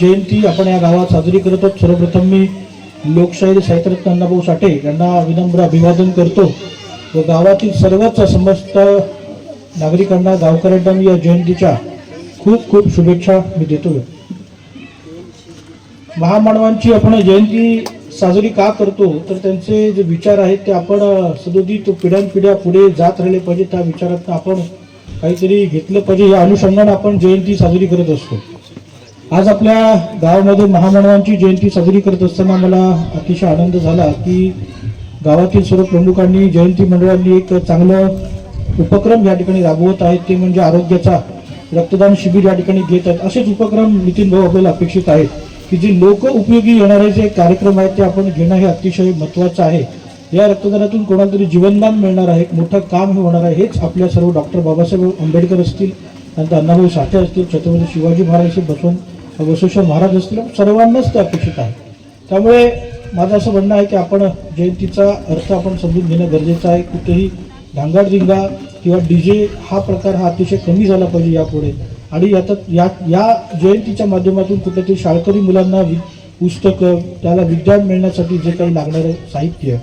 जयंती आपण या गावात साजरी करत आहोत. सर्वप्रथम मी लोकशाहीर साहित्यरत्न अण्णाभाऊ साठे यांना विनम्र अभिवादन करतो. व गावातील सर्वच समस्त नागरिकांना गावकऱ्यांना मी या जयंतीच्या खूप खूप शुभेच्छा मी देतो महामानवांची आपण जयंती साजरी का करतो तर त्यांचे जे विचार आहेत ते आपण सदोदित पिढ्यानपिढ्या पुढे जात राहिले पाहिजे त्या विचारात आपण काहीतरी घेतलं पाहिजे या अनुषंगाने आपण जयंती साजरी करत असतो. आज आपल्या गावामध्ये महामानवांची जयंती साजरी करत असताना मला अतिशय आनंद झाला की गावातील सर्व प्रमुखांनी जयंती मंडळांनी एक चांगलं उपक्रम या ठिकाणी राबवत आहेत ते म्हणजे आरोग्याचा रक्तदान शिबिर या ठिकाणी घेत आहेत. असेच उपक्रम नितीन भाऊ आपल्याला अपेक्षित आहेत की जे लोक उपयोगी येणारे जे कार्यक्रम आहेत ते आपण घेणं हे अतिशय महत्त्वाचं आहे. या रक्तदानातून कोणाला तरी जीवनदान मिळणार आहे एक मोठं काम हे होणार आहे हेच आपल्या सर्व डॉक्टर बाबासाहेब आंबेडकर असतील नंतर अण्णाभाऊ साठे असतील छत्रपती शिवाजी महाराज बसून बसवंत बसवेश्वर महाराज असतील सर्वांनाच ते अपेक्षित आहे. त्यामुळे माझं असं म्हणणं आहे की आपण जयंतीचा अर्थ आपण समजून घेणं गरजेचं आहे. कुठेही धांगाडधिंगा किंवा डीजे हा प्रकार हा अतिशय कमी झाला पाहिजे यापुढे. आणि यात या या जयंतीच्या माध्यमातून कुठेतरी शाळकरी मुलांना वि पुस्तकं त्याला विज्ञान मिळण्यासाठी जे काही लागणारं साहित्य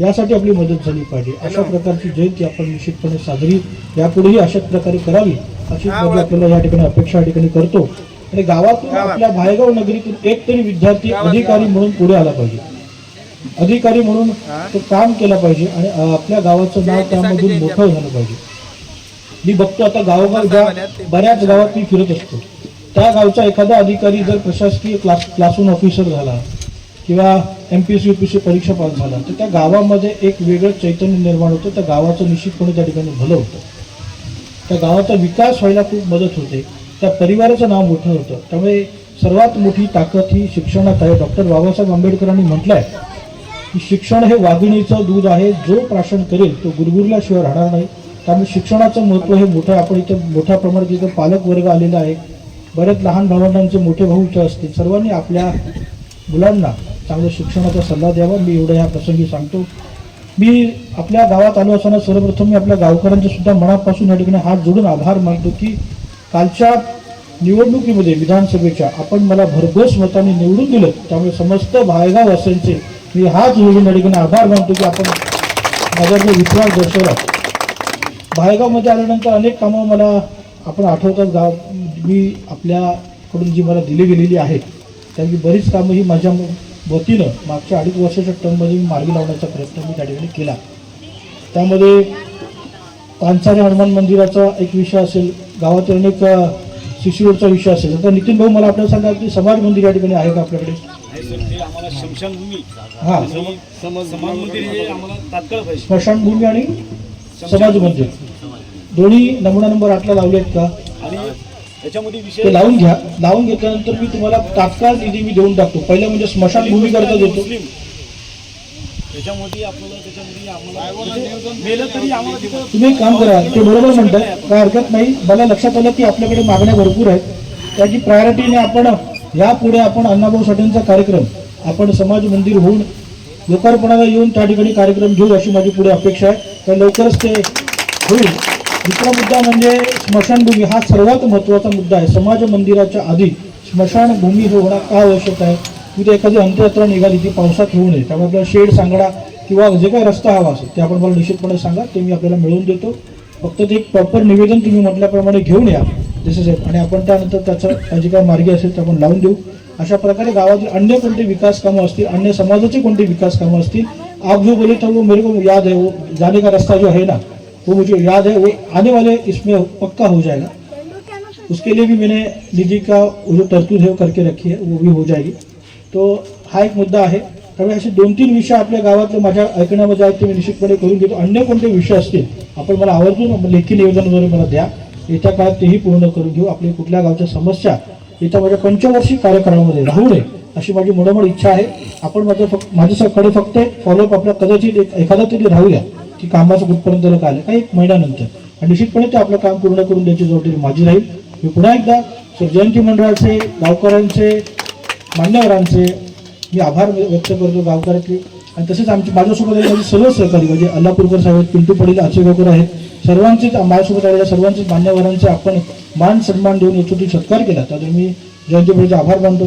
यासाठी आपली मदत झाली पाहिजे. अशा प्रकारची जयंती आपण निश्चितपणे साजरी यापुढेही अशाच प्रकारे करावी अशी आपल्याला या ठिकाणी अपेक्षा या ठिकाणी करतो. आणि गावातून आपल्या भायगाव नगरीतून एक तरी विद्यार्थी अधिकारी म्हणून पुढे आला पाहिजे. अधिकारी म्हणून तो काम केलं पाहिजे आणि आपल्या गावाचं नाव त्यामधून मोठं झालं पाहिजे. मी बघतो आता गावोगाव ज्या बऱ्याच गावात मी फिरत असतो. त्या गावचा एखादा अधिकारी जर प्रशासकीय क्लास क्लासरूम ऑफिसर झाला किंवा M P S U P C परीक्षा पास झाला तर त्या गावामध्ये एक वेगळं चैतन्य निर्माण होतं. त्या गावाचं निश्चितपणे त्या ठिकाणी भलं होतं. त्या गावाचा विकास व्हायला खूप मदत होते. त्या परिवाराचं नाव मोठं होतं. त्यामुळे सर्वात मोठी ताकद ही शिक्षणात आहे. डॉक्टर बाबासाहेब आंबेडकरांनी म्हटलं आहे की शिक्षण हे वाघिणीचं दूध आहे. जो प्राशन करेल तो गुरगुरल्याशिवाय राहणार नाही. त्यामुळे शिक्षणाचं महत्त्व हे मोठं आपण इथं मोठ्या प्रमाणात इथं पालक वर्ग आलेला आहे. बरेच लहान भावंडांचे मोठे भाऊ इथं असतील. सर्वांनी आपल्या मुलांना चांगलं शिक्षणाचा सल्ला द्यावा. मी एवढं ह्या प्रसंगी सांगतो. मी आपल्या गावात आलो असताना सर्वप्रथम मी आपल्या गावकऱ्यांचे सुद्धा मनापासून या ठिकाणी हात जोडून आभार मानतो की कालच्या निवडणुकीमध्ये विधानसभेच्या आपण मला भरघोस मताने निवडून दिलं. त्यामुळे समस्त भायगाव वासियांचे मी हाच जोडून या ठिकाणी आभार मानतो की आपण माझ्याकडे विश्वास दर्शवला. भायगावमध्ये आल्यानंतर अनेक कामं मला आपण आठवतात. गाव मी आपल्याकडून जी मला दिली गेलेली आहेत त्याची बरीच कामं ही माझ्या वतीनं मागच्या अडीच वर्षाच्या टर्ममध्ये मी मार्गी लावण्याचा प्रयत्न मी त्या ठिकाणी केला. त्यामध्ये पानसारे हनुमान मंदिराचा एक विषय असेल गावातील अनेक अ, शिशुरोडचा विषय असेल. आता नितीन भाऊ मला आपल्याला सांगा की समाज मंदिर या ठिकाणी आहे का आपल्याकडे? आम्हाला शमशानभूमी. समाज समाज मंदिर हे आम्हाला तात्काळ पाहिजे. स्मशानभूमी आणि समाज मंदिर. दोन्ही नमुना नंबर आठला लावले आहेत का? आणि त्याच्यामध्ये विषय लावून घ्या. लावून घेतल्यानंतर मी तुम्हाला तात्काळ निधी मी देऊन टाकतो. पहिलं म्हणजे स्मशानभूमी करता देतो. त्याच्यामध्ये आपल्याला त्याच्यामध्ये आम्हाला मेलं तरी आम्हाला तिथं तुम्ही काम करा. ते बरोबर म्हणताय. काय हरकत नाही. मला लक्षात आलं की आपल्याकडे मागण्या भरपूर आहेत. त्याची प्रायोरिटीने आपण यापुढे आपण अण्णाभाऊ साठेंचा कार्यक्रम आपण समाज मंदिर होऊन लोकार्पणाला येऊन त्या ठिकाणी कार्यक्रम घेऊ अशी माझी पुढे अपेक्षा आहे. तर लवकरच ते होईल. दुसरा मुद्दा म्हणजे स्मशानभूमी हा सर्वात महत्त्वाचा मुद्दा आहे. समाज मंदिराच्या आधी स्मशानभूमी हे होणं का आवश्यक आहे? तिथे एखादी अंत्ययात्रा निघाली ती पावसात होऊ नये. त्यामुळे आपल्याला शेड सांगडा किंवा जे काही रस्ता हवा असेल ते आपण मला निश्चितपणे सांगा. ते मी आपल्याला मिळवून देतो. फक्त ते एक प्रॉपर निवेदन तुम्ही म्हटल्याप्रमाणे घेऊन या. जसे साहेब आणि आपण त्यानंतर त्याचा जे काही मार्गी असेल ते आपण लावून देऊ. अशा प्रकारे गावातील अन्य कोणते विकास कामं असतील अन्य समाजाचे कोणते विकास कामं असतील आप जो बोले तो वो मेरे को याद है वो जाने का रास्ता जो है ना वो मुझे याद है वो आने वाले इसमें पक्का हो जाएगा। उसके लिए भी मैंने निधि का वो जो तरतूद है वो करके रखी है वो भी हो जाएगी। तो हा एक मुद्दा आहे। त्यामुळे असे दोन तीन विषय आपल्या गावातले माझ्या ऐकण्यामध्ये आहेत ते मी निश्चितपणे करून घेतो. अन्य कोणते विषय असतील आपण मला आवर्जून लेखी निवेदनाद्वारे मला द्या. येत्या काळात तेही पूर्ण करून घेऊ. आपल्या कुठल्या गावच्या समस्या येत्या माझ्या पंचवर्षीय कार्यक्रमामध्ये राहू नये अशी माझी मनोमन इच्छा आहे. आपण माझ्या फक्त माझ्याकडे फक्त फॉलोअप आपल्या कदाचित एक एखादा तरी राहूया की कामाचं कुठपर्यंत लोक आलं. काही एक महिन्यानंतर. आणि निश्चितपणे ते आपलं काम पूर्ण करून द्यायची जबाबदारी माझी राहील. मी पुन्हा एकदा सर जयंती मंडळाचे गावकऱ्यांचे मान्यवरांचे मी आभार व्यक्त करतो गावकऱ्यातले आणि तसेच आमच्या माझ्यासोबत माझे सर्व सहकारी म्हणजे अल्लापूरकर साहेब आहेत पिंटू पडील आचेगावकर आहेत. सर्वांचेच माझ्यासोबत आलेल्या सर्वांचेच मान्यवरांचे आपण मान सन्मान देऊन याच्यासाठी सत्कार केला. त्यामुळे मी जयंती मंडळाचे आभार मानतो.